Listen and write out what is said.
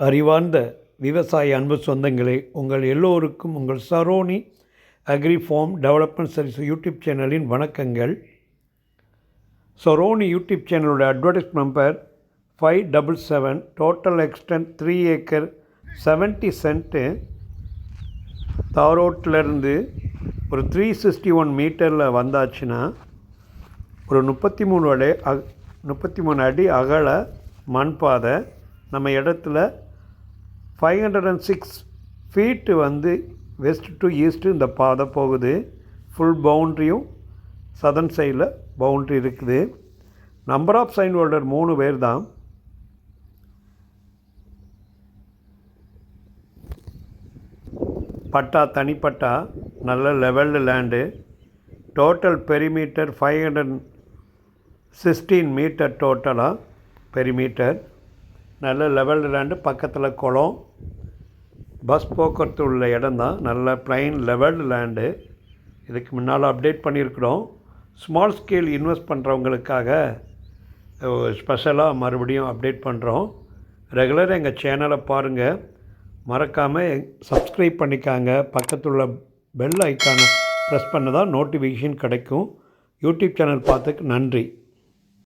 அறிவார்ந்த விவசாய அன்பு சொந்தங்களே உங்கள் எல்லோருக்கும் உங்கள் Saroni agri farm development service YouTube சேனலின் வணக்கங்கள். சரோனி யூடியூப் சேனலோட advertise number five double seven total extent three acre seventy cent தாரோட்டிலேருந்து ஒரு த்ரீ சிக்ஸ்டி ஒன் மீட்டரில் வந்தாச்சுன்னா ஒரு முப்பத்தி மூணு அடி அக முப்பத்தி மூணு அடி அகல மண் பாதை நம்ம இடத்துல five hundred and six feet வந்து வெஸ்ட் டு ஈஸ்ட்டு இந்த பாதை போகுது. ஃபுல் பவுண்ட்ரியும் சதன் சைடில் பவுண்ட்ரி இருக்குது. நம்பர் ஆஃப் சைன் ஹோல்டர் மூணு பேர் தான். பட்டா தனிப்பட்டா நல்ல levelled land total perimeter five hundred sixteen metre டோட்டலாக பெரிமீட்டர் நல்ல லெவல் லேண்டு பக்கத்தில் குளம். பஸ் போக்குவரத்து உள்ள இடம் தான். நல்ல ப்ளைன் லெவல்டு லேண்டு இதுக்கு முன்னால் அப்டேட் பண்ணியிருக்கிறோம். ஸ்மால் ஸ்கேல் இன்வெஸ்ட் பண்ணுறவங்களுக்காக ஸ்பெஷலாக மறுபடியும் அப்டேட் பண்ணுறோம் ரெகுலராக எங்கள் சேனலை பாருங்கள் மறக்காமல் சப்ஸ்கிரைப் பண்ணிக்காங்க. பக்கத்தில் உள்ள பெல் ஐக்கானை ப்ரெஸ் பண்ண தான் நோட்டிஃபிகேஷன் கிடைக்கும். யூடியூப் சேனல் பார்த்துக்கு நன்றி.